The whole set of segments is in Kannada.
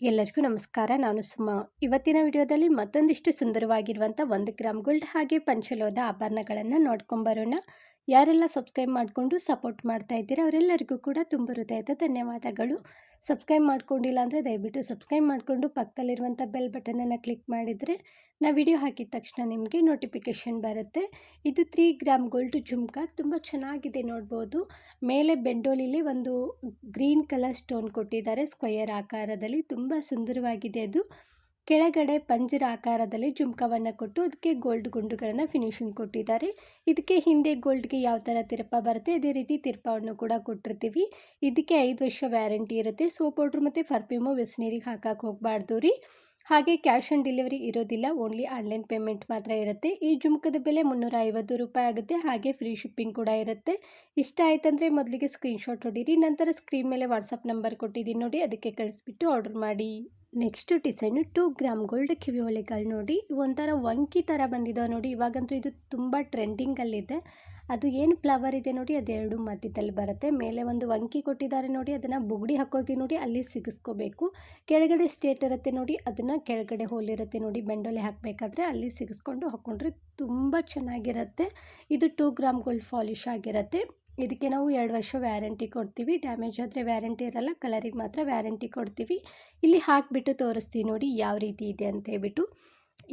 ಎಲ್ಲರಿಗೂ ನಮಸ್ಕಾರ. ನಾನು ಸುಮಾ. ಇವತ್ತಿನ ವಿಡಿಯೋದಲ್ಲಿ ಮತ್ತೊಂದಿಷ್ಟು ಸುಂದರವಾಗಿರುವಂಥ ಒಂದು ಗ್ರಾಮ್ ಗೋಲ್ಡ್ ಹಾಗೆ ಪಂಚಲೋದ ಆಭರಣಗಳನ್ನು ನೋಡ್ಕೊಂಬರೋಣ. ಯಾರೆಲ್ಲ ಸಬ್ಸ್ಕ್ರೈಬ್ ಮಾಡಿಕೊಂಡು ಸಪೋರ್ಟ್ ಮಾಡ್ತಾ ಇದ್ದೀರಾ, ಅವರೆಲ್ಲರಿಗೂ ಕೂಡ ತುಂಬ ಹೃದಯದ ಧನ್ಯವಾದಗಳು. ಸಬ್ಸ್ಕ್ರೈಬ್ ಮಾಡ್ಕೊಂಡಿಲ್ಲ ಅಂದರೆ ದಯವಿಟ್ಟು ಸಬ್ಸ್ಕ್ರೈಬ್ ಮಾಡಿಕೊಂಡು ಪಕ್ಕದಲ್ಲಿರುವಂಥ ಬೆಲ್ ಬಟನನ್ನು ಕ್ಲಿಕ್ ಮಾಡಿದರೆ ನಾ ವಿಡಿಯೋ ಹಾಕಿದ ತಕ್ಷಣ ನಿಮಗೆ ನೋಟಿಫಿಕೇಷನ್ ಬರುತ್ತೆ. ಇದು ತ್ರೀ ಗ್ರಾಮ್ ಗೋಲ್ಡ್ ಜುಮ್ಕ, ತುಂಬ ಚೆನ್ನಾಗಿದೆ ನೋಡ್ಬೋದು. ಮೇಲೆ ಬೆಂಡೋಲಿಲಿ ಒಂದು ಗ್ರೀನ್ ಕಲರ್ ಸ್ಟೋನ್ ಕೊಟ್ಟಿದ್ದಾರೆ ಸ್ಕ್ವಯರ್ ಆಕಾರದಲ್ಲಿ, ತುಂಬ ಸುಂದರವಾಗಿದೆ ಅದು. ಕೆಳಗಡೆ ಪಂಜರ ಆಕಾರದಲ್ಲಿ ಜುಮ್ಕವನ್ನು ಕೊಟ್ಟು ಅದಕ್ಕೆ ಗೋಲ್ಡ್ ಗುಂಡುಗಳನ್ನು ಫಿನಿಶಿಂಗ್ ಕೊಟ್ಟಿದ್ದಾರೆ. ಇದಕ್ಕೆ ಹಿಂದೆ ಗೋಲ್ಡ್ಗೆ ಯಾವ ಥರ ತಿರುಪ ಬರುತ್ತೆ, ಅದೇ ರೀತಿ ತಿರುಪವನ್ನು ಕೂಡ ಕೊಟ್ಟಿರ್ತೀವಿ. ಇದಕ್ಕೆ ಐದು ವರ್ಷ ವ್ಯಾರಂಟಿ ಇರುತ್ತೆ. ಸೋಪ್ ಪೌಡ್ರ್ ಮತ್ತು ಪರ್ಫ್ಯೂಮು ಬಿಸಿನೀರಿಗೆ ಹಾಕಕ್ಕೆ ಹೋಗಬಾರ್ದು ರೀ. ಹಾಗೆ ಕ್ಯಾಶ್ ಆನ್ ಡೆಲಿವರಿ ಇರೋದಿಲ್ಲ, ಓನ್ಲಿ ಆನ್ಲೈನ್ ಪೇಮೆಂಟ್ ಮಾತ್ರ ಇರುತ್ತೆ. ಈ ಜುಮ್ಕದ ಬೆಲೆ ಮುನ್ನೂರ ಐವತ್ತು ರೂಪಾಯಿ ಆಗುತ್ತೆ, ಹಾಗೆ ಫ್ರೀ ಶಿಪ್ಪಿಂಗ್ ಕೂಡ ಇರುತ್ತೆ. ಇಷ್ಟ ಆಯ್ತಂದರೆ ಮೊದಲಿಗೆ ಸ್ಕ್ರೀನ್ಶಾಟ್ ಹೊಡೀರಿ ನಂತರ ಸ್ಕ್ರೀನ್ ಮೇಲೆ ವಾಟ್ಸಪ್ ನಂಬರ್ ಕೊಟ್ಟಿದ್ದೀನಿ ನೋಡಿ, ಅದಕ್ಕೆ ಕಳಿಸ್ಬಿಟ್ಟು ಆರ್ಡರ್ ಮಾಡಿ. Next design two gram gold ಕಿವಿ ಒಲೆಗಳು ನೋಡಿ. ಒಂಥರ ವಂಕಿ ಥರ ಬಂದಿದ್ದಾವೆ ನೋಡಿ. ಇವಾಗಂತೂ ಇದು ತುಂಬ ಟ್ರೆಂಡಿಂಗಲ್ಲಿದೆ. ಅದು ಏನು ಫ್ಲವರ್ ಇದೆ ನೋಡಿ ಅದೆರಡು ಮಧ್ಯದಲ್ಲಿ ಬರುತ್ತೆ. ಮೇಲೆ ಒಂದು ವಂಕಿ ಕೊಟ್ಟಿದ್ದಾರೆ ನೋಡಿ, ಅದನ್ನು ಬುಗುಡಿ ಹಾಕೊಳ್ತೀವಿ ನೋಡಿ, ಅಲ್ಲಿ ಸಿಗಿಸ್ಕೋಬೇಕು. ಕೆಳಗಡೆ ಸ್ಟೇಟ್ ಇರುತ್ತೆ ನೋಡಿ, ಅದನ್ನು ಕೆಳಗಡೆ ಹೋಲಿರುತ್ತೆ ನೋಡಿ. ಬೆಂಡೋಲೆ ಹಾಕಬೇಕಾದ್ರೆ ಅಲ್ಲಿ ಸಿಗಿಸ್ಕೊಂಡು ಹಾಕ್ಕೊಂಡ್ರೆ ತುಂಬ ಚೆನ್ನಾಗಿರುತ್ತೆ. ಇದು ಟೂ ಗ್ರಾಮ್ ಗೋಲ್ಡ್ ಫಾಲಿಶ್ ಆಗಿರುತ್ತೆ. ಇದಕ್ಕೆ ನಾವು ಎರಡು ವರ್ಷ ವ್ಯಾರಂಟಿ ಕೊಡ್ತೀವಿ. ಡ್ಯಾಮೇಜ್ ಆದರೆ ವ್ಯಾರಂಟಿ ಇರಲ್ಲ, ಕಲರಿಗೆ ಮಾತ್ರ ವ್ಯಾರಂಟಿ ಕೊಡ್ತೀವಿ. ಇಲ್ಲಿ ಹಾಕಿಬಿಟ್ಟು ತೋರಿಸ್ತೀವಿ ನೋಡಿ ಯಾವ ರೀತಿ ಇದೆ ಅಂತ ಹೇಳ್ಬಿಟ್ಟು.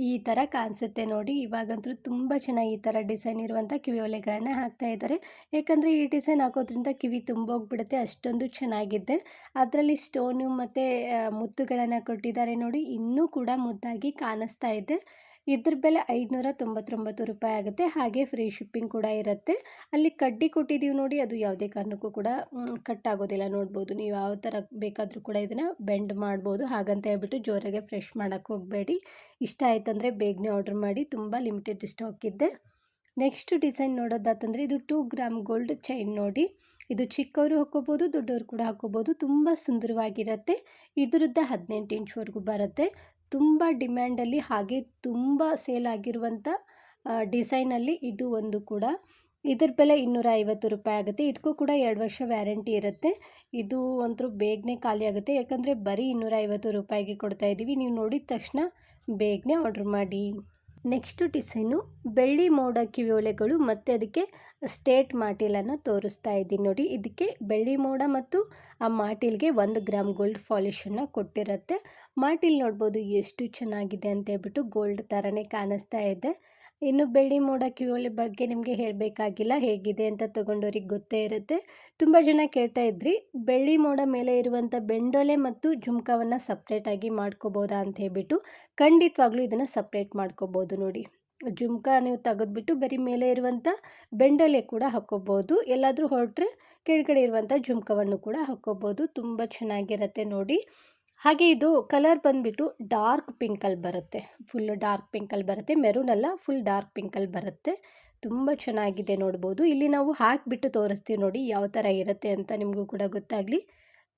ಈ ಥರ ಕಾಣಿಸುತ್ತೆ ನೋಡಿ. ಇವಾಗಂತೂ ತುಂಬ ಚೆನ್ನಾಗಿ ಈ ಥರ ಡಿಸೈನ್ ಇರುವಂಥ ಕಿವಿ ಒಲೆಗಳನ್ನು ಹಾಕ್ತಾ ಇದ್ದಾರೆ. ಯಾಕಂದರೆ ಈ ಡಿಸೈನ್ ಹಾಕೋದ್ರಿಂದ ಕಿವಿ ತುಂಬೋಗ್ಬಿಡುತ್ತೆ, ಅಷ್ಟೊಂದು ಚೆನ್ನಾಗಿದೆ. ಅದರಲ್ಲಿ ಸ್ಟೋನು ಮತ್ತು ಮುತ್ತುಗಳನ್ನು ಕೊಟ್ಟಿದ್ದಾರೆ ನೋಡಿ. ಇನ್ನೂ ಕೂಡ ಮುದ್ದಾಗಿ ಕಾಣಿಸ್ತಾ ಇದೆ. ಇದ್ರ ಬೆಲೆ ಐದುನೂರ ತೊಂಬತ್ತೊಂಬತ್ತು ರೂಪಾಯಿ ಆಗುತ್ತೆ. ಹಾಗೆ ಫ್ರೀ ಶಿಪ್ಪಿಂಗ್ ಕೂಡ ಇರುತ್ತೆ. ಅಲ್ಲಿ ಕಡ್ಡಿ ಕೊಟ್ಟಿದ್ದೀವಿ ನೋಡಿ, ಅದು ಯಾವುದೇ ಕಾರಣಕ್ಕೂ ಕೂಡ ಕಟ್ ಆಗೋದಿಲ್ಲ. ನೋಡ್ಬೋದು, ನೀವು ಯಾವ ಥರ ಬೇಕಾದರೂ ಕೂಡ ಇದನ್ನು ಬೆಂಡ್ ಮಾಡ್ಬೋದು. ಹಾಗಂತ ಹೇಳ್ಬಿಟ್ಟು ಜೋರಾಗೆ ಫ್ರೆಶ್ ಮಾಡೋಕ್ಕೆ ಹೋಗಬೇಡಿ. ಇಷ್ಟ ಆಯ್ತಂದರೆ ಬೇಗನೆ ಆರ್ಡ್ರ್ ಮಾಡಿ. ತುಂಬ ಲಿಮಿಟೆಡ್ ಸ್ಟಾಕ್ ಇದೆ. ನೆಕ್ಸ್ಟ್ ಡಿಸೈನ್ ನೋಡೋದಾತಂದರೆ ಇದು ಟೂ ಗ್ರಾಮ್ ಗೋಲ್ಡ್ ಚೈನ್ ನೋಡಿ. ಇದು ಚಿಕ್ಕವರು ಹಾಕೋಬೋದು ದೊಡ್ಡವರು ಕೂಡ ಹಾಕೋಬೋದು ತುಂಬ ಸುಂದರವಾಗಿರುತ್ತೆ. ಇದರದ್ದು ಹದಿನೆಂಟು ಇಂಚ್ವರೆಗೂ ಬರುತ್ತೆ. ತುಂಬ ಡಿಮ್ಯಾಂಡಲ್ಲಿ ಹಾಗೆ ತುಂಬ ಸೇಲ್ ಆಗಿರುವಂಥ ಡಿಸೈನಲ್ಲಿ ಇದು ಒಂದು ಕೂಡ. ಇದ್ರ ಬೆಲೆ ಇನ್ನೂರ ಐವತ್ತು ರೂಪಾಯಿ ಆಗುತ್ತೆ. ಇದಕ್ಕೂ ಕೂಡ ಎರಡು ವರ್ಷ ವ್ಯಾರಂಟಿ ಇರುತ್ತೆ. ಇದು ಒಂಥರ ಬೇಗನೆ ಖಾಲಿ ಆಗುತ್ತೆ. ಯಾಕಂದರೆ ಬರೀ ಇನ್ನೂರ ಐವತ್ತು ರೂಪಾಯಿಗೆ ಕೊಡ್ತಾ ಇದ್ದೀವಿ. ನೀವು ನೋಡಿದ ತಕ್ಷಣ ಬೇಗನೆ ಆರ್ಡ್ರ್ ಮಾಡಿ. Next design. ಬೆಳ್ಳಿ ಮೋಡ ಕಿವಿಯೋಲೆಗಳು ಮತ್ತು ಅದಕ್ಕೆ ಸ್ಟೇಟ್ ಮಾಟಿಲನ್ನು ತೋರಿಸ್ತಾ ಇದ್ದೀನಿ ನೋಡಿ. ಇದಕ್ಕೆ ಬೆಳ್ಳಿ ಮೋಡ ಮತ್ತು ಆ ಮಾಟಿಲ್ಗೆ ಒಂದು ಗ್ರಾಮ್ ಗೋಲ್ಡ್ ಫಾಲಿಶನ್ನು ಕೊಟ್ಟಿರುತ್ತೆ. ಮಾಟಿಲ್ ನೋಡ್ಬೋದು ಎಷ್ಟು ಚೆನ್ನಾಗಿದೆ ಅಂತ ಹೇಳ್ಬಿಟ್ಟು ಗೋಲ್ಡ್ ಥರನೇ ಕಾಣಿಸ್ತಾ ಇದೆ. ಇನ್ನು ಬೆಳ್ಳಿ ಮೋಡ ಕ್ಯೂಲಿ ಬಗ್ಗೆ ನಿಮಗೆ ಹೇಳಬೇಕಾಗಿಲ್ಲ ಹೇಗಿದೆ ಅಂತ ತೊಗೊಂಡವ್ರಿಗೆ ಗೊತ್ತೇ ಇರುತ್ತೆ. ತುಂಬ ಜನ ಕೇಳ್ತಾ ಇದ್ರಿ, ಬೆಳ್ಳಿ ಮೋಡ ಮೇಲೆ ಇರುವಂಥ ಬೆಂಡೊಲೆ ಮತ್ತು ಜುಮ್ಕವನ್ನು ಸಪ್ರೇಟಾಗಿ ಮಾಡ್ಕೋಬೋದಾ ಅಂತ ಹೇಳ್ಬಿಟ್ಟು ಖಂಡಿತವಾಗ್ಲೂ ಇದನ್ನು ಸಪ್ರೇಟ್ ಮಾಡ್ಕೋಬೋದು ನೋಡಿ. ಜುಮ್ಕ ನೀವು ತೆಗೆದ್ಬಿಟ್ಟು ಬರೀ ಮೇಲೆ ಇರುವಂಥ ಬೆಂಡೊಲೆ ಕೂಡ ಹಾಕ್ಕೋಬೋದು, ಎಲ್ಲಾದರೂ ಹೊರಟ್ರೆ ಕೆಳಗಡೆ ಇರುವಂಥ ಜುಮ್ಕವನ್ನು ಕೂಡ ಹಾಕ್ಕೋಬೋದು. ತುಂಬ ಚೆನ್ನಾಗಿರುತ್ತೆ ನೋಡಿ. ಹಾಗೆ ಇದು ಕಲರ್ ಬಂದುಬಿಟ್ಟು ಡಾರ್ಕ್ ಪಿಂಕಲ್ಲಿ ಬರುತ್ತೆ. ಫುಲ್ ಡಾರ್ಕ್ ಪಿಂಕಲ್ಲಿ ಬರುತ್ತೆ. ಮೆರೂನ್ ಅಲ್ಲ ಫುಲ್ ಡಾರ್ಕ್ ಪಿಂಕಲ್ಲಿ ಬರುತ್ತೆ. ತುಂಬ ಚೆನ್ನಾಗಿದೆ ನೋಡ್ಬೋದು. ಇಲ್ಲಿ ನಾವು ಹಾಕಿಬಿಟ್ಟು ತೋರಿಸ್ತೀವಿ ನೋಡಿ ಯಾವ ಥರ ಇರುತ್ತೆ ಅಂತ ನಿಮಗೂ ಕೂಡ ಗೊತ್ತಾಗಲಿ.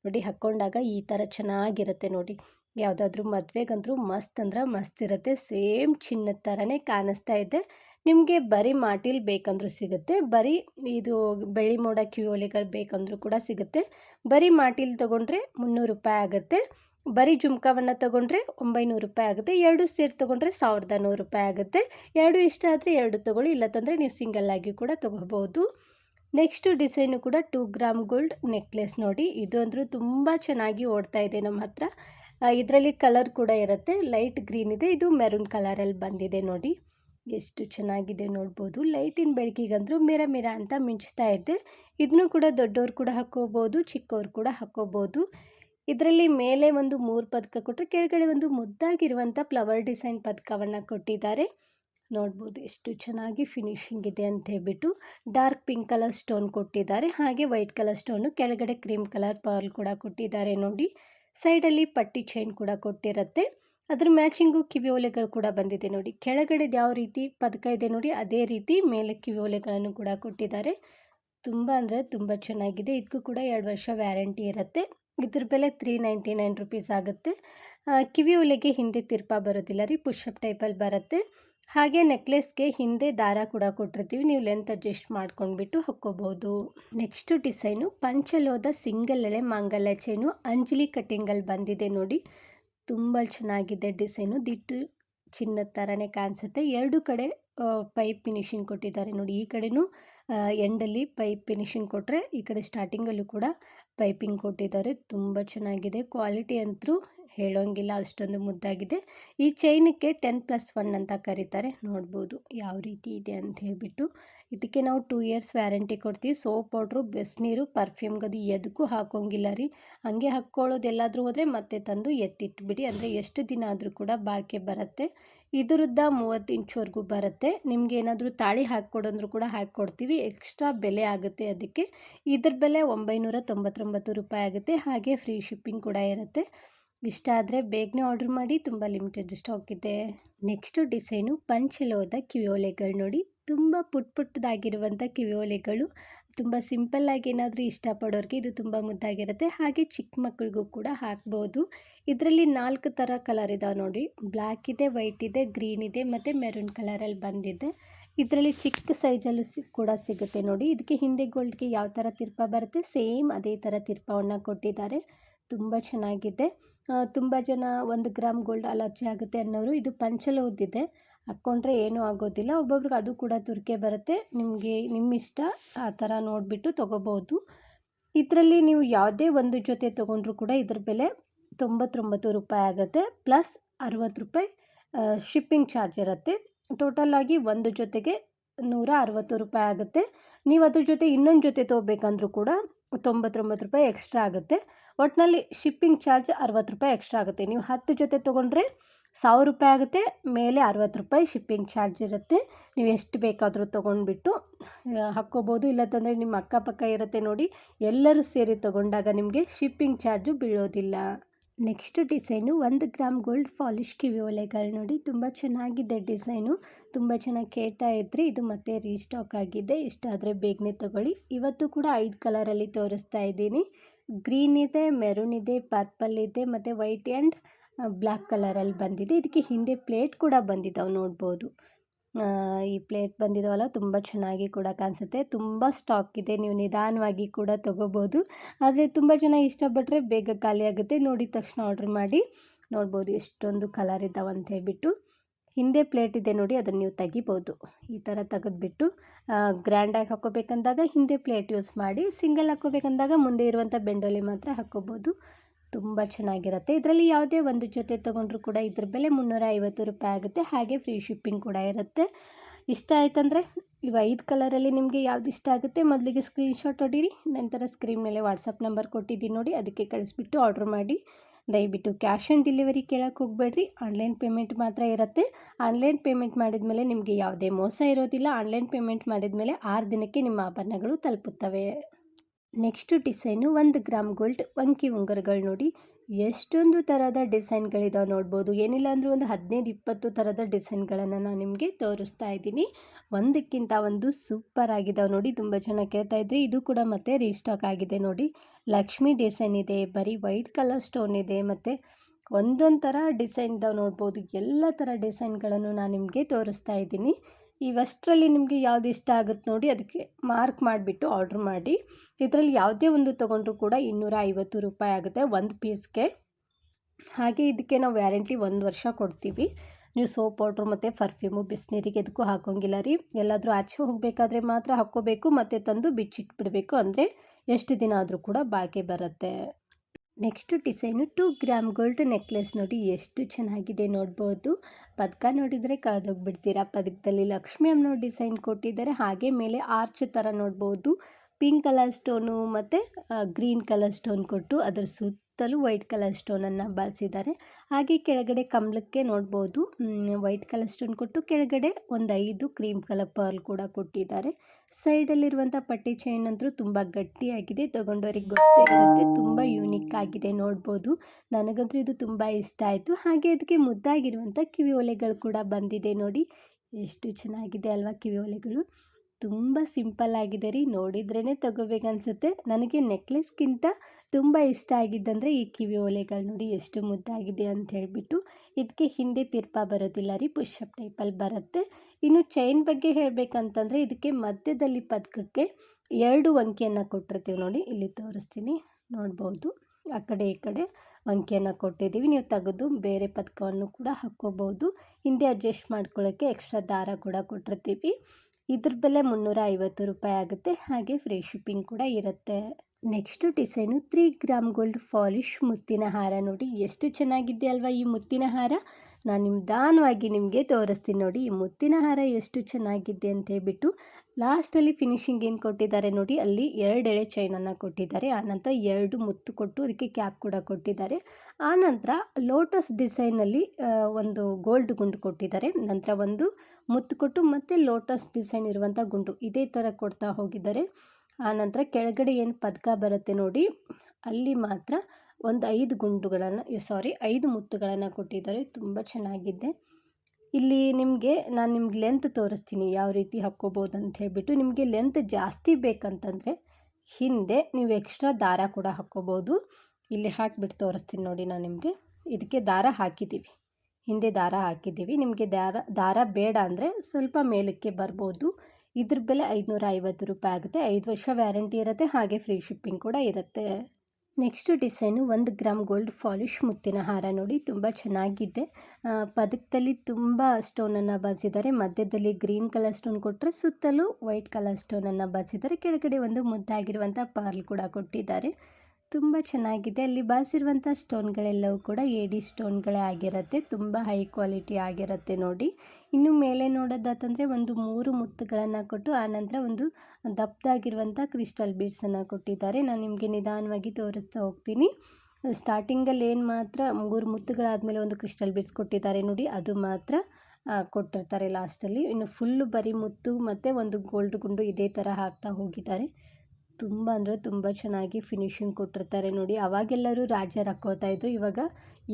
ನೋಡಿ ಹಾಕ್ಕೊಂಡಾಗ ಈ ಥರ ಚೆನ್ನಾಗಿರುತ್ತೆ ನೋಡಿ. ಯಾವುದಾದ್ರೂ ಮದುವೆಗಂತೂ ಮಸ್ತ್ ಅಂದ್ರೆ ಮಸ್ತ್ ಇರುತ್ತೆ. ಸೇಮ್ ಚಿನ್ನದ ಥರನೇ ಕಾಣಿಸ್ತಾ ಇದೆ. ನಿಮಗೆ ಬರೀ ಮಾಟಿಲ್ ಬೇಕಂದರೂ ಸಿಗುತ್ತೆ. ಬರೀ ಇದು ಬೆಳ್ಳಿ ಮೋಡ ಕಿವಿಯೋಲೆಗಳು ಬೇಕಂದರೂ ಕೂಡ ಸಿಗುತ್ತೆ. ಬರೀ ಮಾಟಿಲ್ ತೊಗೊಂಡ್ರೆ ಮುನ್ನೂರು ರೂಪಾಯಿ ಆಗುತ್ತೆ. ಬರೀ ಜುಮ್ಕಾವನ್ನು ತೊಗೊಂಡ್ರೆ ಒಂಬೈನೂರು ರೂಪಾಯಿ ಆಗುತ್ತೆ, ಎರಡು ಸೇರಿ ತೊಗೊಂಡ್ರೆ ಸಾವಿರದ ನೂರು ರೂಪಾಯಿ ಆಗುತ್ತೆ. ಎರಡು ಇಷ್ಟ ಆದರೆ ಎರಡು ತೊಗೊಳ್ಳಿ, ಇಲ್ಲತ್ತಂದರೆ ನೀವು ಸಿಂಗಲ್ ಆಗಿ ಕೂಡ ತೊಗೋಬೋದು ನೆಕ್ಸ್ಟು ಡಿಸೈನು ಕೂಡ ಟೂ ಗ್ರಾಮ್ ಗೋಲ್ಡ್ ನೆಕ್ಲೆಸ್ ನೋಡಿ, ಇದು ಅಂದರೂ ತುಂಬ ಚೆನ್ನಾಗಿ ಓಡ್ತಾ ಇದೆ ನಮ್ಮ ಹತ್ರ. ಇದರಲ್ಲಿ ಕಲರ್ ಕೂಡ ಇರುತ್ತೆ, ಲೈಟ್ ಗ್ರೀನ್ ಇದೆ, ಇದು ಮೆರೂನ್ ಕಲರಲ್ಲಿ ಬಂದಿದೆ ನೋಡಿ. ಎಷ್ಟು ಚೆನ್ನಾಗಿದೆ ನೋಡ್ಬೋದು. ಲೈಟಿನ ಬೆಳಕಿಗಂದ್ರೂ ಮಿರ ಮಿರ ಅಂತ ಮಿಂಚ್ತಾ ಇದೆ. ಇದನ್ನು ಕೂಡ ದೊಡ್ಡವ್ರು ಕೂಡ ಹಾಕ್ಕೋಬೋದು ಚಿಕ್ಕವ್ರು ಕೂಡ ಹಾಕ್ಕೋಬೋದು. ಇದರಲ್ಲಿ ಮೇಲೆ ಒಂದು ಮೂರು ಪದಕ ಕೊಟ್ಟರೆ ಕೆಳಗಡೆ ಒಂದು ಮುದ್ದಾಗಿರುವಂಥ ಫ್ಲವರ್ ಡಿಸೈನ್ ಪದಕವನ್ನು ಕೊಟ್ಟಿದ್ದಾರೆ. ನೋಡ್ಬೋದು ಎಷ್ಟು ಚೆನ್ನಾಗಿ ಫಿನಿಶಿಂಗ್ ಇದೆ ಅಂತ ಹೇಳ್ಬಿಟ್ಟು ಡಾರ್ಕ್ ಪಿಂಕ್ ಕಲರ್ ಸ್ಟೋನ್ ಕೊಟ್ಟಿದ್ದಾರೆ. ಹಾಗೆ ವೈಟ್ ಕಲರ್ ಸ್ಟೋನು ಕೆಳಗಡೆ ಕ್ರೀಮ್ ಕಲರ್ ಪರ್ಲ್ ಕೂಡ ಕೊಟ್ಟಿದ್ದಾರೆ ನೋಡಿ. ಸೈಡಲ್ಲಿ ಪಟ್ಟಿ ಚೈನ್ ಕೂಡ ಕೊಟ್ಟಿರುತ್ತೆ. ಅದ್ರ ಮ್ಯಾಚಿಂಗು ಕಿವಿ ಓಲೆಗಳು ಕೂಡ ಬಂದಿದೆ ನೋಡಿ. ಕೆಳಗಡೆ ಯಾವ ರೀತಿ ಪದಕ ಇದೆ ನೋಡಿ, ಅದೇ ರೀತಿ ಮೇಲೆ ಕಿವಿ ಓಲೆಗಳನ್ನು ಕೂಡ ಕೊಟ್ಟಿದ್ದಾರೆ. ತುಂಬ ಅಂದರೆ ತುಂಬ ಚೆನ್ನಾಗಿದೆ. ಇದಕ್ಕೂ ಕೂಡ ಎರಡು ವರ್ಷ ವ್ಯಾರಂಟಿ ಇರುತ್ತೆ. ಇದ್ರ ಬೆಲೆ ತ್ರೀ ನೈಂಟಿ ನೈನ್ ರುಪೀಸ್ ಆಗುತ್ತೆ ಕಿವಿ ಒಲೆಗೆ ಹಿಂದೆ ತಿರ್ಪ ಬರೋದಿಲ್ಲ ರೀ ಪುಷಪ್ ಟೈಪಲ್ಲಿ ಬರುತ್ತೆ. ಹಾಗೆ ನೆಕ್ಲೆಸ್ಗೆ ಹಿಂದೆ ದಾರ ಕೂಡ ಕೊಟ್ಟಿರ್ತೀವಿ, ನೀವು ಲೆಂತ್ ಅಡ್ಜಸ್ಟ್ ಮಾಡ್ಕೊಂಡ್ಬಿಟ್ಟು ಹಾಕ್ಕೋಬೋದು. ನೆಕ್ಸ್ಟು ಡಿಸೈನು ಪಂಚಲೋದ ಸಿಂಗಲ್ ಎಳೆ ಮಾಂಗಲ್ಯ ಚೈನು ಅಂಜಲಿ ಕಟ್ಟಿಂಗಲ್ಲಿ ಬಂದಿದೆ ನೋಡಿ. ತುಂಬ ಚೆನ್ನಾಗಿದೆ ಡಿಸೈನು ದಿಟ್ಟು ಚಿನ್ನದ ಥರನೇ ಕಾಣಿಸುತ್ತೆ. ಎರಡು ಕಡೆ ಪೈಪ್ ಫಿನಿಶಿಂಗ್ ಕೊಟ್ಟಿದ್ದಾರೆ ನೋಡಿ. ಈ ಕಡೆನೂ ಎಂಡಲ್ಲಿ ಪೈಪ್ ಫಿನಿಶಿಂಗ್ ಕೊಟ್ಟರೆ ಈ ಕಡೆ ಸ್ಟಾರ್ಟಿಂಗಲ್ಲೂ ಕೂಡ ಪೈಪಿಂಗ್ ಕೊಟ್ಟಿದ್ದಾರೆ. ತುಂಬ ಚೆನ್ನಾಗಿದೆ. ಕ್ವಾಲಿಟಿ ಅಂತೂ ಹೇಳೋಂಗಿಲ್ಲ, ಅಷ್ಟೊಂದು ಮುದ್ದಾಗಿದೆ. ಈ ಚೈನಕ್ಕೆ ಟೆನ್ ಪ್ಲಸ್ ಒನ್ ಅಂತ ಕರೀತಾರೆ. ನೋಡ್ಬೋದು ಯಾವ ರೀತಿ ಇದೆ ಅಂತ ಹೇಳಿಬಿಟ್ಟು. ಇದಕ್ಕೆ ನಾವು ಟೂ ಇಯರ್ಸ್ ವ್ಯಾರಂಟಿ ಕೊಡ್ತೀವಿ. ಸೋಪ್ ಪೌಡ್ರು, ಬಿಸಿನೀರು ಪರ್ಫ್ಯೂಮ್ಗದು ಎದಕ್ಕೂ ಹಾಕೋಂಗಿಲ್ಲ ರೀ. ಹಾಗೆ ಹಾಕ್ಕೊಳ್ಳೋದು ಎಲ್ಲಾದರೂ ಹೋದರೆ ಮತ್ತೆ ತಂದು ಎತ್ತಿಟ್ಬಿಡಿ. ಅಂದರೆ ಎಷ್ಟು ದಿನ ಆದರೂ ಕೂಡ ಬಾಳಿಕೆ ಬರುತ್ತೆ. ಇದರದ್ದ ಮೂವತ್ತು ಇಂಚ್ವರೆಗೂ ಬರುತ್ತೆ. ನಿಮ್ಗೆ ಏನಾದರೂ ತಾಳಿ ಹಾಕ್ಕೊಡಂದ್ರೂ ಕೂಡ ಹಾಕ್ಕೊಡ್ತೀವಿ. ಎಕ್ಸ್ಟ್ರಾ ಬೆಲೆ ಆಗುತ್ತೆ ಅದಕ್ಕೆ. ಇದ್ರ ಬೆಲೆ ಒಂಬೈನೂರ ತೊಂಬತ್ತೊಂಬತ್ತು ರೂಪಾಯಿ ಆಗುತ್ತೆ. ಹಾಗೆ ಫ್ರೀ ಶಿಪ್ಪಿಂಗ್ ಕೂಡ ಇರುತ್ತೆ. ಇಷ್ಟ ಆದರೆ ಬೇಗನೆ ಆರ್ಡ್ರ್ ಮಾಡಿ ತುಂಬ ಲಿಮಿಟೆಡ್ ಸ್ಟಾಕ್ ಇದೆ ನೆಕ್ಸ್ಟು ಡಿಸೈನು ಪಂಚಲೋದ ಕಿವಿಯೋಲೆಗಳು ನೋಡಿ. ತುಂಬ ಪುಟ್ ಪುಟ್ಟದಾಗಿರುವಂಥ ಕಿವಿಯೋಲೆಗಳು. ತುಂಬ ಸಿಂಪಲ್ಲಾಗಿ ಏನಾದರೂ ಇಷ್ಟಪಡೋರಿಗೆ ಇದು ತುಂಬ ಮುದ್ದಾಗಿರುತ್ತೆ. ಹಾಗೆ ಚಿಕ್ಕ ಮಕ್ಕಳಿಗೂ ಕೂಡ ಹಾಕ್ಬೋದು. ಇದರಲ್ಲಿ ನಾಲ್ಕು ಥರ ಕಲರ್ ಇದಾವೆ ನೋಡಿ. ಬ್ಲ್ಯಾಕ್ ಇದೆ ವೈಟ್ ಇದೆ ಗ್ರೀನ್ ಇದೆ ಮತ್ತು ಮೆರೂನ್ ಕಲರಲ್ಲಿ ಬಂದಿದೆ. ಇದರಲ್ಲಿ ಚಿಕ್ಕ ಸೈಜಲ್ಲೂ ಸಿ ಕೂಡ ಸಿಗುತ್ತೆ ನೋಡಿ. ಇದಕ್ಕೆ ಹಿಂದೆ ಗೋಲ್ಡ್ಗೆ ಯಾವ ಥರ ತಿರ್ಪ ಬರುತ್ತೆ? ಸೇಮ್ ಅದೇ ಥರ ತಿರ್ಪವನ್ನು ಕೊಟ್ಟಿದ್ದಾರೆ. ತುಂಬ ಚೆನ್ನಾಗಿದೆ. ತುಂಬ ಜನ ಒಂದು ಗ್ರಾಮ್ ಗೋಲ್ಡ್ ಅಲರ್ಜಿ ಆಗುತ್ತೆ ಅನ್ನೋರು ಇದು ಪಂಚಲೋದಿದೆ ಹಾಕ್ಕೊಂಡ್ರೆ ಏನೂ ಆಗೋದಿಲ್ಲ. ಒಬ್ಬೊಬ್ರಿಗೆ ಅದು ಕೂಡ ತುರ್ಕೆ ಬರುತ್ತೆ. ನಿಮಗೆ ನಿಮ್ಮ ಇಷ್ಟ ಆ ಥರ ನೋಡಿಬಿಟ್ಟು ತೊಗೋಬೋದು. ಇದರಲ್ಲಿ ನೀವು ಯಾವುದೇ ಒಂದು ಜೊತೆ ತೊಗೊಂಡ್ರೂ ಕೂಡ ಇದ್ರ ಬೆಲೆ ತೊಂಬತ್ತೊಂಬತ್ತು ರೂಪಾಯಿ ಆಗುತ್ತೆ. ಪ್ಲಸ್ ಅರುವತ್ತು ರೂಪಾಯಿ ಶಿಪ್ಪಿಂಗ್ ಚಾರ್ಜ್ ಇರುತ್ತೆ. ಟೋಟಲಾಗಿ ಒಂದು ಜೊತೆಗೆ ನೂರ ಅರವತ್ತು ರೂಪಾಯಿ ಆಗುತ್ತೆ. ನೀವು ಅದ್ರ ಜೊತೆ ಇನ್ನೊಂದು ಜೊತೆ ತೊಗೋಬೇಕಂದ್ರೂ ಕೂಡ ತೊಂಬತ್ತೊಂಬತ್ತು ರೂಪಾಯಿ ಎಕ್ಸ್ಟ್ರಾ ಆಗುತ್ತೆ. ಒಟ್ಟಿನಲ್ಲಿ ಶಿಪ್ಪಿಂಗ್ ಚಾರ್ಜ್ ಅರವತ್ತು ರೂಪಾಯಿ ಎಕ್ಸ್ಟ್ರಾ ಆಗುತ್ತೆ. ನೀವು ಹತ್ತು ಜೊತೆ ತೊಗೊಂಡ್ರೆ ಸಾವಿರ ರೂಪಾಯಿ ಆಗುತ್ತೆ, ಮೇಲೆ ಅರವತ್ತು ರೂಪಾಯಿ ಶಿಪ್ಪಿಂಗ್ ಚಾರ್ಜ್ ಇರುತ್ತೆ. ನೀವು ಎಷ್ಟು ಬೇಕಾದರೂ ತೊಗೊಂಡ್ಬಿಟ್ಟು ಹಾಕ್ಕೋಬೋದು. ಇಲ್ಲತ್ತಂದರೆ ನಿಮ್ಮ ಅಕ್ಕಪಕ್ಕ ಇರುತ್ತೆ ನೋಡಿ, ಎಲ್ಲರೂ ಸೇರಿ ತೊಗೊಂಡಾಗ ನಿಮಗೆ ಶಿಪ್ಪಿಂಗ್ ಚಾರ್ಜು ಬೀಳೋದಿಲ್ಲ. ನೆಕ್ಸ್ಟ್ ಡಿಸೈನು ಒಂದು ಗ್ರಾಮ್ ಗೋಲ್ಡ್ ಫಾಲಿಶ್ ಕಿವಿ ಒಲೆಗಳು ನೋಡಿ. ತುಂಬ ಚೆನ್ನಾಗಿದೆ ಡಿಸೈನು ತುಂಬ ಚೆನ್ನಾಗಿ ಕೇಳ್ತಾ ಇದ್ರಿ. ಇದು ಮತ್ತೆ ರೀಸ್ಟಾಕ್ ಆಗಿದೆ. ಇಷ್ಟ ಆದರೆ ಬೇಗನೆ ತೊಗೊಳ್ಳಿ. ಇವತ್ತು ಕೂಡ ಐದು ಕಲರಲ್ಲಿ ತೋರಿಸ್ತಾ ಇದ್ದೀನಿ. ಗ್ರೀನ್ ಇದೆ ಮೆರೂನ್ ಇದೆ ಪರ್ಪಲ್ ಇದೆ, ಮತ್ತು ವೈಟ್ ಆ್ಯಂಡ್ ಬ್ಲ್ಯಾಕ್ ಕಲರಲ್ಲಿ ಬಂದಿದೆ. ಇದಕ್ಕೆ ಹಿಂದೆ ಪ್ಲೇಟ್ ಕೂಡ ಬಂದಿದ್ದಾವೆ ನೋಡ್ಬೋದು. ಈ ಪ್ಲೇಟ್ ಬಂದಿದ್ದಾವಲ್ಲ ತುಂಬ ಚೆನ್ನಾಗಿ ಕೂಡ ಕಾಣಿಸುತ್ತೆ. ತುಂಬ ಸ್ಟಾಕ್ ಇದೆ, ನೀವು ನಿಧಾನವಾಗಿ ಕೂಡ ತೊಗೋಬೋದು. ಆದರೆ ತುಂಬ ಜನ ಇಷ್ಟಪಟ್ಟರೆ ಬೇಗ ಖಾಲಿ ಆಗುತ್ತೆ. ನೋಡಿದ ತಕ್ಷಣ ಆರ್ಡ್ರ್ ಮಾಡಿ, ನೋಡ್ಬೋದು ಎಷ್ಟೊಂದು ಕಲರ್ ಇದ್ದಾವೆ ಅಂತ ಹೇಳ್ಬಿಟ್ಟು. ಹಿಂದೆ ಪ್ಲೇಟ್ ಇದೆ ನೋಡಿ, ಅದನ್ನು ನೀವು ತೆಗಿಬೋದು. ಈ ಥರ ತೆಗೆದ್ಬಿಟ್ಟು ಗ್ರ್ಯಾಂಡಾಗಿ ಹಾಕೋಬೇಕಂದಾಗ ಹಿಂದೆ ಪ್ಲೇಟ್ ಯೂಸ್ ಮಾಡಿ ಸಿಂಗಲ್ ಹಾಕೋಬೇಕಂದಾಗ ಮುಂದೆ ಇರುವಂಥ ಬೆಂಡೋಲಿ ಮಾತ್ರ ಹಾಕ್ಕೋಬೋದು ತುಂಬ ಚೆನ್ನಾಗಿರುತ್ತೆ. ಇದರಲ್ಲಿ ಯಾವುದೇ ಒಂದು ಜೊತೆ ತೊಗೊಂಡ್ರೂ ಕೂಡ ಇದ್ರ ಬೆಲೆ ಮುನ್ನೂರ ಐವತ್ತು ರೂಪಾಯಿ ಆಗುತ್ತೆ. ಹಾಗೆ ಫ್ರೀ ಶಿಪ್ಪಿಂಗ್ ಕೂಡ ಇರುತ್ತೆ. ಇಷ್ಟ ಆಯ್ತಂದರೆ ಇವ ಐದು ಕಲರಲ್ಲಿ ನಿಮಗೆ ಯಾವ್ದು ಇಷ್ಟ ಆಗುತ್ತೆ ಮೊದಲಿಗೆ ಸ್ಕ್ರೀನ್ಶಾಟ್ ಹೊಡೀರಿ, ನಂತರ ಸ್ಕ್ರೀನ್ ಮೇಲೆ ವಾಟ್ಸಪ್ ನಂಬರ್ ಕೊಟ್ಟಿದ್ದೀನಿ ನೋಡಿ, ಅದಕ್ಕೆ ಕಳಿಸ್ಬಿಟ್ಟು ಆರ್ಡ್ರ್ ಮಾಡಿ. ದಯವಿಟ್ಟು ಕ್ಯಾಶ್ ಆನ್ ಡೆಲಿವರಿ ಕೇಳೋಕ್ಕೆ ಹೋಗಬೇಡ್ರಿ. ಆನ್ಲೈನ್ ಪೇಮೆಂಟ್ ಮಾತ್ರ ಇರುತ್ತೆ. ಆನ್ಲೈನ್ ಪೇಮೆಂಟ್ ಮಾಡಿದ ಮೇಲೆ ನಿಮಗೆ ಯಾವುದೇ ಮೋಸ ಇರೋದಿಲ್ಲ. ಆನ್ಲೈನ್ ಪೇಮೆಂಟ್ ಮಾಡಿದ ಮೇಲೆ ಆರು ದಿನಕ್ಕೆ ನಿಮ್ಮ ಆಭರಣಗಳು ತಲುಪುತ್ತವೆ. ನೆಕ್ಸ್ಟು ಡಿಸೈನು ಒಂದು ಗ್ರಾಮ್ ಗೋಲ್ಡ್ ಒಂಕಿ ಉಂಗುರಗಳು ನೋಡಿ. ಎಷ್ಟೊಂದು ಥರದ ಡಿಸೈನ್ಗಳಿದಾವೆ ನೋಡ್ಬೋದು. ಏನಿಲ್ಲ ಅಂದರೂ ಒಂದು ಹದಿನೈದು, ಇಪ್ಪತ್ತು ಥರದ ಡಿಸೈನ್ಗಳನ್ನು ನಾನು ನಿಮಗೆ ತೋರಿಸ್ತಾ ಇದ್ದೀನಿ. ಒಂದಕ್ಕಿಂತ ಒಂದು ಸೂಪರ್ ಆಗಿದ್ದಾವೆ ನೋಡಿ. ತುಂಬ ಜನ ಕೇಳ್ತಾ ಇದ್ರಿ. ಇದು ಕೂಡ ಮತ್ತೆ ರೀಸ್ಟಾಕ್ ಆಗಿದೆ ನೋಡಿ. ಲಕ್ಷ್ಮಿ ಡಿಸೈನ್ ಇದೆ, ಬರೀ ವೈಟ್ ಕಲರ್ ಸ್ಟೋನ್ ಇದೆ ಮತ್ತು ಒಂದೊಂದು ಥರ ಡಿಸೈನ್ ಇದಾವೆ ನೋಡ್ಬೋದು. ಎಲ್ಲ ಥರ ಡಿಸೈನ್ಗಳನ್ನು ನಾನು ನಿಮಗೆ ತೋರಿಸ್ತಾ ಇದ್ದೀನಿ. ಇವಷ್ಟರಲ್ಲಿ ನಿಮಗೆ ಯಾವ್ದು ಇಷ್ಟ ಆಗುತ್ತೆ ನೋಡಿ, ಅದಕ್ಕೆ ಮಾರ್ಕ್ ಮಾಡಿಬಿಟ್ಟು ಆರ್ಡ್ರ್ ಮಾಡಿ. ಇದರಲ್ಲಿ ಯಾವುದೇ ಒಂದು ತೊಗೊಂಡ್ರೂ ಕೂಡ ಇನ್ನೂರ ಐವತ್ತು ರೂಪಾಯಿ ಆಗುತ್ತೆ ಒಂದು ಪೀಸ್ಗೆ ಹಾಗೆ ಇದಕ್ಕೆ ನಾವು ವ್ಯಾರಂಟಿ ಒಂದು ವರ್ಷ ಕೊಡ್ತೀವಿ. ನೀವು ಸೋಪ್ ಪೌಡ್ರು ಮತ್ತು ಪರ್ಫ್ಯೂಮು ಬಿಸಿನೀರಿಗೆ ಎದಕ್ಕೂ ಹಾಕೋಂಗಿಲ್ಲ ರೀ. ಎಲ್ಲಾದರೂ ಆಚೆ ಹೋಗಬೇಕಾದ್ರೆ ಮಾತ್ರ ಹಾಕ್ಕೋಬೇಕು, ಮತ್ತು ತಂದು ಬಿಚ್ಚಿಟ್ಬಿಡಬೇಕು ಅಂದರೆ ಎಷ್ಟು ದಿನ ಆದರೂ ಕೂಡ ಬಾಕಿ ಬರುತ್ತೆ. Next design two gram gold necklace ನೋಡಿ ಎಷ್ಟು ಚೆನ್ನಾಗಿದೆ ನೋಡ್ಬೋದು. ಪದಕ ನೋಡಿದರೆ ಕಳೆದೋಗ್ಬಿಡ್ತೀರಾ. ಪದಕದಲ್ಲಿ ಲಕ್ಷ್ಮಿ ಡಿಸೈನ್ ಕೊಟ್ಟಿದ್ದಾರೆ. ಹಾಗೆ ಮೇಲೆ ಆರ್ಚ್ ಥರ ನೋಡ್ಬೋದು. ಪಿಂಕ್ ಕಲರ್ ಸ್ಟೋನು ಮತ್ತು ಗ್ರೀನ್ ಕಲರ್ ಸ್ಟೋನ್ ಕೊಟ್ಟು ಅದರ ಸುತ್ತಲೂ ವೈಟ್ ಕಲರ್ ಸ್ಟೋನನ್ನು ಬಳಸಿದ್ದಾರೆ. ಹಾಗೆ ಕೆಳಗಡೆ ಕಂಬಳಕ್ಕೆ ನೋಡ್ಬೋದು. ವೈಟ್ ಕಲರ್ ಸ್ಟೋನ್ ಕೊಟ್ಟು ಕೆಳಗಡೆ ಒಂದು ಐದು ಕ್ರೀಮ್ ಕಲರ್ ಪರ್ಲ್ ಕೂಡ ಕೊಟ್ಟಿದ್ದಾರೆ. ಸೈಡಲ್ಲಿರುವಂಥ ಪಟ್ಟಿ ಚೈನ್ ಅಂತೂ ತುಂಬ ಗಟ್ಟಿಯಾಗಿದೆ. ತೊಗೊಂಡವ್ರಿಗೆ ಗೊತ್ತೇ ಇರುತ್ತೆ. ತುಂಬ ಯೂನಿಕ್ ಆಗಿದೆ ನೋಡ್ಬೋದು. ನನಗಂತೂ ಇದು ತುಂಬ ಇಷ್ಟ ಆಯಿತು. ಹಾಗೆ ಅದಕ್ಕೆ ಮುದ್ದಾಗಿರುವಂಥ ಕಿವಿ ಒಲೆಗಳು ಕೂಡ ಬಂದಿದೆ ನೋಡಿ. ಎಷ್ಟು ಚೆನ್ನಾಗಿದೆ ಅಲ್ವಾ ಕಿವಿ ಒಲೆಗಳು. ತುಂಬ ಸಿಂಪಲ್ ಆಗಿದೆ ರೀ ನೋಡಿದ್ರೇ ತಗೋಬೇಕನ್ಸುತ್ತೆ. ನನಗೆ ನೆಕ್ಲೆಸ್ಗಿಂತ ತುಂಬ ಇಷ್ಟ ಆಗಿದ್ದಂದರೆ ಈ ಕಿವಿ ಓಲೆಗಳು ನೋಡಿ ಎಷ್ಟು ಮುದ್ದಾಗಿದೆ ಅಂತ ಹೇಳಿಬಿಟ್ಟು ಇದಕ್ಕೆ ಹಿಂದೆ ತಿರ್ಪ ಬರೋದಿಲ್ಲ ರೀ ಪುಷಪ್ ಟೈಪಲ್ಲಿ ಬರುತ್ತೆ. ಇನ್ನು ಚೈನ್ ಬಗ್ಗೆ ಹೇಳಬೇಕಂತಂದರೆ ಇದಕ್ಕೆ ಮಧ್ಯದಲ್ಲಿ ಪದಕಕ್ಕೆ ಎರಡು ಅಂಕಿಯನ್ನು ಕೊಟ್ಟಿರ್ತೀವಿ ನೋಡಿ, ಇಲ್ಲಿ ತೋರಿಸ್ತೀನಿ, ನೋಡ್ಬೋದು. ಆ ಕಡೆ ಈ ಕಡೆ ಅಂಕಿಯನ್ನು ಕೊಟ್ಟಿದ್ದೀವಿ, ನೀವು ತೆಗೆದು ಬೇರೆ ಪದಕವನ್ನು ಕೂಡ ಹಾಕ್ಕೋಬೋದು. ಹಿಂದೆ ಅಡ್ಜಸ್ಟ್ ಮಾಡ್ಕೊಳ್ಳೋಕ್ಕೆ ಎಕ್ಸ್ಟ್ರಾ ದಾರ ಕೂಡ ಕೊಟ್ಟಿರ್ತೀವಿ. ಇದ್ರ ಬೆಲೆ ಮುನ್ನೂರ ಐವತ್ತು ರೂಪಾಯಿ ಆಗುತ್ತೆ. ಹಾಗೆ ಫ್ರೀ ಶಿಪ್ಪಿಂಗ್ ಕೂಡ ಇರುತ್ತೆ. Next design three gram gold polish ಮುತ್ತಿನ ಹಾರ ನೋಡಿ. ಎಷ್ಟು ಚೆನ್ನಾಗಿದೆ ಅಲ್ವಾ ಈ ಮುತ್ತಿನ ಹಾರ? ನಾನು ನಿಧಾನವಾಗಿ ನಿಮಗೆ ತೋರಿಸ್ತೀನಿ ನೋಡಿ. ಈ ಮುತ್ತಿನ ಹಾರ ಎಷ್ಟು ಚೆನ್ನಾಗಿದೆ ಅಂತ ಹೇಳ್ಬಿಟ್ಟು ಲಾಸ್ಟಲ್ಲಿ ಫಿನಿಶಿಂಗ್ ಏನು ಕೊಟ್ಟಿದ್ದಾರೆ ನೋಡಿ. ಅಲ್ಲಿ ಎರಡು ಎಳೆ ಚೈನನ್ನು ಕೊಟ್ಟಿದ್ದಾರೆ. ಆನಂತರ ಎರಡು ಮುತ್ತು ಕೊಟ್ಟು ಅದಕ್ಕೆ ಕ್ಯಾಪ್ ಕೂಡ ಕೊಟ್ಟಿದ್ದಾರೆ. ಆನಂತರ ಲೋಟಸ್ ಡಿಸೈನಲ್ಲಿ ಒಂದು ಗೋಲ್ಡ್ ಗುಂಡು ಕೊಟ್ಟಿದ್ದಾರೆ. ನಂತರ ಒಂದು ಮುತ್ತು ಕೊಟ್ಟು ಮತ್ತು ಲೋಟಸ್ ಡಿಸೈನ್ ಇರುವಂಥ ಗುಂಡು. ಇದೇ ಥರ ಕೊಡ್ತಾ ಹೋಗಿದ್ದಾರೆ. ಆನಂತರ ಕೆಳಗಡೆ ಏನು ಪದಕ ಬರುತ್ತೆ ನೋಡಿ. ಅಲ್ಲಿ ಮಾತ್ರ ಒಂದು ಐದು ಗುಂಡುಗಳನ್ನು ಸಾರಿ, ಐದು ಮುತ್ತುಗಳನ್ನು ಕೊಟ್ಟಿದ್ದಾರೆ. ತುಂಬ ಚೆನ್ನಾಗಿದೆ. ಇಲ್ಲಿ ನಿಮಗೆ ನಾನು ನಿಮ್ಗೆ ಲೆಂತ್ ತೋರಿಸ್ತೀನಿ ಯಾವ ರೀತಿ ಹಾಕ್ಕೋಬೋದು ಅಂತ ಹೇಳಿಬಿಟ್ಟು. ನಿಮಗೆ ಲೆಂತ್ ಜಾಸ್ತಿ ಬೇಕಂತಂದರೆ ಹಿಂದೆ ನೀವು ಎಕ್ಸ್ಟ್ರಾ ದಾರ ಕೂಡ ಹಾಕ್ಕೋಬೋದು. ಇಲ್ಲಿ ಹಾಕಿಬಿಟ್ಟು ತೋರಿಸ್ತೀನಿ ನೋಡಿ ನಾನು ನಿಮಗೆ. ಇದಕ್ಕೆ ದಾರ ಹಾಕಿದ್ದೀವಿ ಹಿಂದೆ ದಾರ ಹಾಕಿದ್ದೀವಿ. ನಿಮಗೆ ದಾರ ದಾರ ಬೇಡ ಅಂದರೆ ಸ್ವಲ್ಪ ಮೇಲಕ್ಕೆ ಬರ್ಬೋದು. ಇದ್ರ ಬೆಲೆ ಐದುನೂರ ಐವತ್ತು ರೂಪಾಯಿ ಆಗುತ್ತೆ. ಐದು ವರ್ಷ ವ್ಯಾರಂಟಿ ಇರುತ್ತೆ. ಹಾಗೆ ಫ್ರೀ ಶಿಪ್ಪಿಂಗ್ ಕೂಡ ಇರುತ್ತೆ. ನೆಕ್ಸ್ಟು ಡಿಸೈನು ಒಂದು ಗ್ರಾಮ್ ಗೋಲ್ಡ್ ಫಾಲಿಶ್ ಮುತ್ತಿನ ಹಾರ ನೋಡಿ. ತುಂಬ ಚೆನ್ನಾಗಿದೆ. ಪದಕದಲ್ಲಿ ತುಂಬ ಸ್ಟೋನನ್ನು ಬಸಿದ್ದಾರೆ ಮಧ್ಯದಲ್ಲಿ ಗ್ರೀನ್ ಕಲರ್ ಸ್ಟೋನ್ ಕೊಟ್ಟರೆ ಸುತ್ತಲೂ ವೈಟ್ ಕಲರ್ ಸ್ಟೋನನ್ನು ಬಸಿದ್ದಾರೆ ಕೆಳಗಡೆ ಒಂದು ಮುದ್ದಾಗಿರುವಂಥ ಪರ್ಲ್ ಕೂಡ ಕೊಟ್ಟಿದ್ದಾರೆ. ತುಂಬ ಚೆನ್ನಾಗಿದೆ. ಅಲ್ಲಿ ಬಳಸಿರುವಂಥ ಸ್ಟೋನ್ಗಳೆಲ್ಲವೂ ಕೂಡ ಎಡಿ ಸ್ಟೋನ್ಗಳೇ ಆಗಿರುತ್ತೆ. ತುಂಬ ಹೈ ಕ್ವಾಲಿಟಿ ಆಗಿರುತ್ತೆ ನೋಡಿ. ಇನ್ನು ಮೇಲೆ ನೋಡೋದಾತಂದರೆ ಒಂದು ಮೂರು ಮುತ್ತುಗಳನ್ನು ಕೊಟ್ಟು ಆನಂತರ ಒಂದು ದಪ್ಪದಾಗಿರುವಂಥ ಕ್ರಿಸ್ಟಲ್ ಬೀಡ್ಸನ್ನು ಕೊಟ್ಟಿದ್ದಾರೆ. ನಾನು ನಿಮಗೆ ನಿಧಾನವಾಗಿ ತೋರಿಸ್ತಾ ಹೋಗ್ತೀನಿ. ಸ್ಟಾರ್ಟಿಂಗಲ್ಲಿ ಏನು ಮಾತ್ರ ಮೂರು ಮುತ್ತುಗಳಾದಮೇಲೆ ಒಂದು ಕ್ರಿಸ್ಟಲ್ ಬೀಡ್ಸ್ ಕೊಟ್ಟಿದ್ದಾರೆ ನೋಡಿ, ಅದು ಮಾತ್ರ ಕೊಟ್ಟಿರ್ತಾರೆ ಲಾಸ್ಟಲ್ಲಿ. ಇನ್ನು ಫುಲ್ಲು ಬರೀ ಮುತ್ತು ಮತ್ತು ಒಂದು ಗೋಲ್ಡ್ ಗುಂಡು ಇದೇ ಥರ ಹಾಕ್ತಾ ಹೋಗಿದ್ದಾರೆ. ತುಂಬ ಅಂದರೆ ತುಂಬ ಚೆನ್ನಾಗಿ ಫಿನಿಶಿಂಗ್ ಕೊಟ್ಟಿರ್ತಾರೆ ನೋಡಿ. ಅವಾಗೆಲ್ಲರೂ ರಾಜರು ಹಾಕ್ಕೋತಾಯಿದ್ರು ಇವಾಗ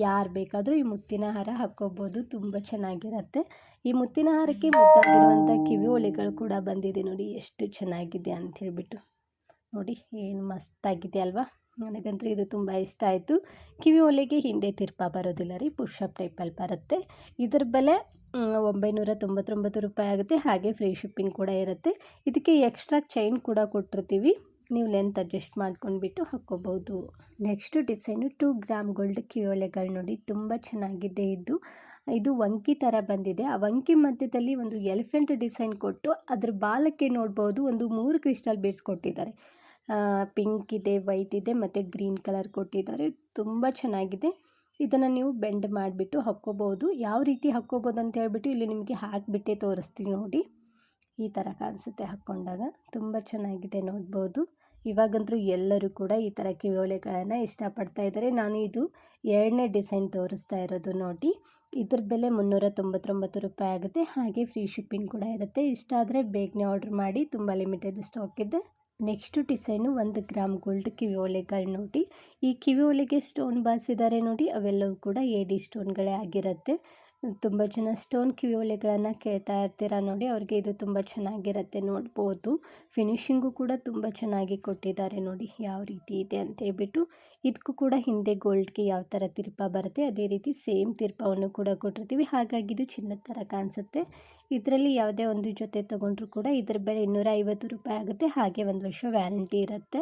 ಯಾರು ಬೇಕಾದರೂ ಈ ಮುತ್ತಿನ ಹಾರ ಹಾಕ್ಕೋಬೋದು. ತುಂಬ ಚೆನ್ನಾಗಿರುತ್ತೆ. ಈ ಮುತ್ತಿನ ಹಾರಕ್ಕೆ ಮುತ್ತಾಗಿರುವಂಥ ಕಿವಿ ಒಲೆಗಳು ಕೂಡ ಬಂದಿದೆ ನೋಡಿ. ಎಷ್ಟು ಚೆನ್ನಾಗಿದೆ ಅಂತ ಹೇಳ್ಬಿಟ್ಟು. ನೋಡಿ, ಏನು ಮಸ್ತಾಗಿದೆ ಅಲ್ವಾ? ನನಗಂತೂ ಇದು ತುಂಬ ಇಷ್ಟ ಆಯಿತು. ಕಿವಿ ಒಲೆಗೆ ಹಿಂದೆ ತಿರ್ಪ ಬರೋದಿಲ್ಲ ರೀ. ಪುಷಪ್ ಟೈಪಲ್ಲಿ ಬರುತ್ತೆ. ಇದ್ರ ಬೆಲೆ ಒಂಬೈನೂರ ತೊಂಬತ್ತೊಂಬತ್ತು ರೂಪಾಯಿ ಆಗುತ್ತೆ. ಹಾಗೆ ಫ್ರೀ ಶಿಪ್ಪಿಂಗ್ ಕೂಡ ಇರುತ್ತೆ. ಇದಕ್ಕೆ ಎಕ್ಸ್ಟ್ರಾ ಚೈನ್ ಕೂಡ ಕೊಟ್ಟಿರ್ತೀವಿ. ನೀವು ಲೆಂತ್ ಅಡ್ಜಸ್ಟ್ ಮಾಡ್ಕೊಂಡ್ಬಿಟ್ಟು ಹಾಕ್ಕೋಬೋದು. Next design two gram gold ಕಿಯೋಲೆಗಳು ನೋಡಿ ತುಂಬ ಚೆನ್ನಾಗಿದೆ ಇದು. ಇದು ವಂಕಿ ಥರ ಬಂದಿದೆ. ಆ ವಂಕಿ ಮಧ್ಯದಲ್ಲಿ ಒಂದು ಎಲಿಫೆಂಟ್ ಡಿಸೈನ್ ಕೊಟ್ಟು ಅದ್ರ ಬಾಲಕ್ಕೆ ನೋಡ್ಬೋದು. ಒಂದು ಮೂರು ಕ್ರಿಸ್ಟಲ್ ಬೀಡ್ಸ್ ಕೊಟ್ಟಿದ್ದಾರೆ. ಪಿಂಕ್ ಇದೆ ವೈಟ್ ಇದೆ, ಮತ್ತು ಗ್ರೀನ್ ಕಲರ್ ಕೊಟ್ಟಿದ್ದಾರೆ. ತುಂಬ ಚೆನ್ನಾಗಿದೆ. ಇದನ್ನು ನೀವು ಬೆಂಡ್ ಮಾಡಿಬಿಟ್ಟು ಹಾಕ್ಕೋಬೋದು. ಯಾವ ರೀತಿ ಹಾಕ್ಕೋಬೋದು ಅಂತ ಹೇಳ್ಬಿಟ್ಟು ಇಲ್ಲಿ ನಿಮಗೆ ಹಾಕಿಬಿಟ್ಟೆ ತೋರಿಸ್ತೀನಿ ನೋಡಿ. ಈ ಥರ ಕಾಣಿಸುತ್ತೆ ಹಾಕ್ಕೊಂಡಾಗ ತುಂಬ ಚೆನ್ನಾಗಿದೆ ನೋಡ್ಬೋದು. ಇವಾಗಂತೂ ಎಲ್ಲರೂ ಕೂಡ ಈ ಥರ ಕಿವಿಯೋಳೆಗಳನ್ನು ಇಷ್ಟಪಡ್ತಾ ಇದ್ದಾರೆ. ನಾನು ಇದು ಎರಡನೇ ಡಿಸೈನ್ ತೋರಿಸ್ತಾ ಇರೋದು ನೋಡಿ. ಇದ್ರ ಬೆಲೆ ಮುನ್ನೂರ ತೊಂಬತ್ತೊಂಬತ್ತು ರೂಪಾಯಿ ಆಗುತ್ತೆ. ಹಾಗೆ ಫ್ರೀ ಶಿಪ್ಪಿಂಗ್ ಕೂಡ ಇರುತ್ತೆ. ಇಷ್ಟ ಆದರೆ ಬೇಗನೆ ಆರ್ಡ್ರ್ ಮಾಡಿ. ತುಂಬ ಲಿಮಿಟೆಡ್ ಸ್ಟಾಕ್ ಇದೆ. ನೆಕ್ಸ್ಟು ಡಿಸೈನು ಒಂದು ಗ್ರಾಮ್ ಗೋಲ್ಡ್ ಕಿವಿ ಓಲೆಗಳು ನೋಡಿ. ಈ ಕಿವಿ ಓಲೆಗೆ ಸ್ಟೋನ್ ಬಾಸಿದ್ದಾರೆ ನೋಡಿ. ಅವೆಲ್ಲವೂ ಕೂಡ ಎ ಡಿ ಸ್ಟೋನ್ಗಳೇ ಆಗಿರುತ್ತೆ. ತುಂಬ ಜನ ಸ್ಟೋನ್ ಕಿವಿಯೋಲೆಗಳನ್ನು ಕೇಳ್ತಾ ಇರ್ತೀರ ನೋಡಿ, ಅವ್ರಿಗೆ ಇದು ತುಂಬ ಚೆನ್ನಾಗಿರುತ್ತೆ ನೋಡ್ಬೋದು. ಫಿನಿಷಿಂಗು ಕೂಡ ತುಂಬ ಚೆನ್ನಾಗಿ ಕೊಟ್ಟಿದ್ದಾರೆ ನೋಡಿ, ಯಾವ ರೀತಿ ಇದೆ ಅಂತ ಹೇಳ್ಬಿಟ್ಟು. ಇದಕ್ಕೂ ಕೂಡ ಹಿಂದೆ ಗೋಲ್ಡ್ಗೆ ಯಾವ ಥರ ತಿರ್ಪ ಬರುತ್ತೆ, ಅದೇ ರೀತಿ ಸೇಮ್ ತಿರ್ಪವನ್ನು ಕೂಡ ಕೊಟ್ಟಿರ್ತೀವಿ. ಹಾಗಾಗಿ ಇದು ಚಿನ್ನದ ಥರ ಕಾಣಿಸುತ್ತೆ. ಇದರಲ್ಲಿ ಯಾವುದೇ ಒಂದು ಜೊತೆ ತೊಗೊಂಡ್ರು ಕೂಡ ಇದ್ರ ಬೆಲೆ ಇನ್ನೂರ ರೂಪಾಯಿ ಆಗುತ್ತೆ. ಹಾಗೆ ಒಂದು ವರ್ಷ ವ್ಯಾರಂಟಿ ಇರುತ್ತೆ.